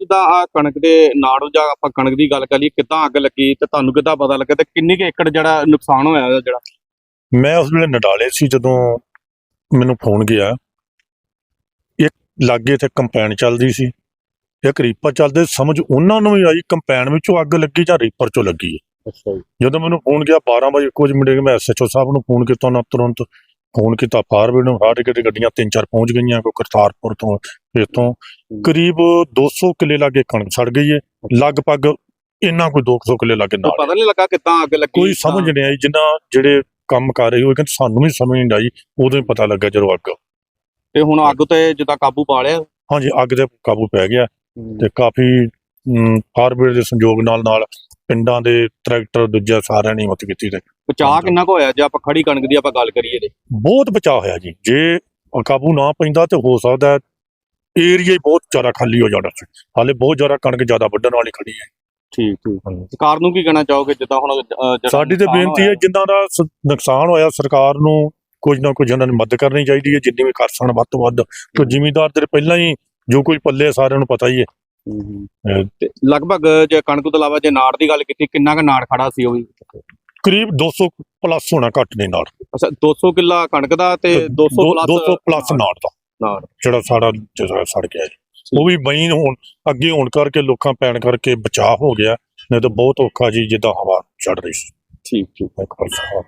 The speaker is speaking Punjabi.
ਜਿੱਦਾਂ ਆ ਕਣਕ ਦੇ ਨਾੜੂ ਜਾਂ ਆਪਾਂ ਕਣਕ ਦੀ ਗੱਲ ਕਰ ਕਰੀਏ ਕਿੱਦਾਂ ਅੱਗ ਲੱਗੀ ਤੇ ਤੁਹਾਨੂੰ ਕਿੱਦਾਂ ਪਤਾ ਲੱਗਾ ਤੇ ਕਿੰਨੀ ਕੁ ਏਕੜ ਜਿਹੜਾ ਨੁਕਸਾਨ ਹੋਇਆ ਇਹਦਾ ਜਿਹੜਾ? ਮੈਂ ਉਸ ਵੇਲੇ ਨਡਾਲੇ ਸੀ ਜਦੋਂ ਮੈਨੂੰ ਫੋਨ ਗਿਆ। ਲਾਗੇ ਤੇ ਕੰਪੈਨ ਚੱਲਦੀ ਸੀ। ਇੱਕ ਰੀਪਰ ਚੱਲਦੇ ਸਮਝ ਉਹਨਾਂ ਨੂੰ ਵੀ ਆਈ ਕੰਪੈਨ ਵਿੱਚੋਂ ਅੱਗ ਲੱਗੀ ਜਾਂ ਰੀਪਰ ਚੋਂ ਲੱਗੀ ਹੈ। ਅੱਛਾ ਜੀ। ਜਦੋਂ ਮੈਨੂੰ ਫੋਨ ਗਿਆ 12 ਵਜੇ ਕੁਝ ਮਿੰਟ ਮੈਂ ਐਸਐਚਓ ਸਾਹਿਬ ਨੂੰ ਫੋਨ ਕੀਤਾ ਉਹਨਾਂ ਤੁਰੰਤ ਫੋਨ ਕੀਤਾ ਫਾਰਵਰਡ ਨੂੰ ਕੇ ਤੇ ਗੱਡੀਆਂ ਤਿੰਨ ਚਾਰ ਪਹੁੰਚ ਗਈਆਂ ਕੋਈ ਕਰਤਾਰਪੁਰ ਤੋਂ ਇੱਥੋਂ। ਕਰੀਬ 200 ਕਿੱਲੇ ਲਾਗੇ ਕਣਕ ਸੜ ਗਈ ਹੈ ਲਗਭਗ ਇੰਨਾ ਕੋਈ 200 ਕਿੱਲੇ ਲਾਗੇ ਨਾਲ ਪਤਾ ਨਹੀਂ ਲੱਗਾ ਕਿੱਦਾਂ ਅੱਗ ਲੱਗੀ ਕੋਈ ਸਮਝ ਨਹੀਂ ਆਈ ਜਿੰਨਾ ਜਿਹੜੇ ਕੰਮ ਕਰ ਰਹੇ ਹੋਏ ਕਹਿੰਦੇ ਸਾਨੂੰ ਵੀ ਸਮਝ ਨਹੀਂ ਆਈ ਉਦੋਂ ਹੀ ਪਤਾ ਲੱਗਾ ਜਦੋਂ ਅੱਗ ਤੇ ਹੁਣ ਅੱਗ ਤੇ ਜਿੱਦਾਂ ਕਾਬੂ ਪਾ ਲਿਆ। ਹਾਂਜੀ ਅੱਗ ਤੇ ਕਾਬੂ ਪੈ ਗਿਆ ਤੇ ਕਾਫੀ ਫਾਰਵਰਡ ਦੇ ਸੰਯੋਗ ਨਾਲ ਨਾਲ ਪਿੰਡਾਂ ਦੇ ਟਰੈਕਟਰ ਦੂਜਾ ਸਾਰਿਆਂ ਨੇ ਮਦਦ ਕੀਤੀ ਤੇ। ਬਚਾਅ ਕਿੰਨਾ ਕੁ ਹੋਇਆ? ਜੇ ਆਪਾਂ ਖੜੀ ਕਣਕ ਦੀ ਆਪਾਂ ਗੱਲ ਕਰੀਏ ਤੇ। ਬਹੁਤ ਬਚਾਅ ਹੋਇਆ ਜੀ। ਜੇ ਕਾਬੂ ਨਾ ਪੈਂਦਾ ਤੇ ਹੋ ਸਕਦਾ ਏਰੀਆ ਹੀ ਬਹੁਤ ਜ਼ਿਆਦਾ ਖਾਲੀ ਹੋ ਜਾਣਾ ਸੀ। ਹਾਲੇ ਬਹੁਤ ਜ਼ਿਆਦਾ ਕਣਕ ਜ਼ਿਆਦਾ ਵੱਢਣ ਵਾਲੀ ਖੜੀ ਹੈ। ਠੀਕ ਠੀਕ। ਸਰਕਾਰ ਨੂੰ ਕੀ ਕਹਿਣਾ ਚਾਹੋਗੇ? ਜਿੱਦਾਂ ਹੁਣ ਸਾਡੀ ਤੇ ਬੇਨਤੀ ਹੈ ਜਿੰਨਾਂ ਦਾ ਨੁਕਸਾਨ ਹੋਇਆ ਸਰਕਾਰ ਨੂੰ ਕੁਝ ਨਾ ਕੁਝ ਉਹਨਾਂ ਨੇ ਮਦਦ ਕਰਨੀ ਚਾਹੀਦੀ ਹੈ ਜਿੰਨੀ ਵੀ ਕਰ ਸਕਣ ਵੱਧ ਤੋਂ ਵੱਧ। ਕਿ ਜ਼ਿਮੀਂਦਾਰ ਦੇ ਪਹਿਲਾਂ ਹੀ ਜੋ ਕੋਈ ਪੱਲੇ ਸਾਰਿਆਂ ਨੂੰ ਪਤਾ ਹੀ ਹੈ। ਤੇ ਲਗਭਗ ਜੇ ਕਣਕ ਤੋਂ ਇਲਾਵਾ ਜੇ ਨਾੜ ਦੀ ਗੱਲ ਕੀਤੀ ਕਿੰਨਾ ਕੁ ਨਾੜ ਖੜਾ ਸੀ ਉਹ ਵੀ? ਕਰੀਬ 200 ਪਲੱਸ ਹੋਣਾ ਘੱਟ ਨਹੀਂ ਨਾਲ ਅੱਛਾ 200 ਕਿੱਲਾ ਕਣਕ ਦਾ ਤੇ 200 ਪਲੱਸ 200 ਪਲੱਸ ਨਾਲ ਦਾ। ਨਾੜ। ਜਿਹੜਾ ਸਾਡਾ ਜਿਹੜਾ ਸੜ ਗਿਆ ਉਹ ਵੀ ਬਈ ਹੋਣ ਅੱਗੇ ਹੋਣ ਕਰਕੇ ਲੋਕਾਂ ਪੈਣ ਕਰਕੇ ਬਚਾਅ ਹੋ ਗਿਆ ਨਹੀਂ ਤਾਂ ਬਹੁਤ ਔਖਾ ਜੀ ਜਿੱਦਾਂ ਹਵਾ ਚੜ ਰਹੀ ਸੀ। ਠੀਕ ਠੀਕ। ਇੱਕ ਹਵਾ।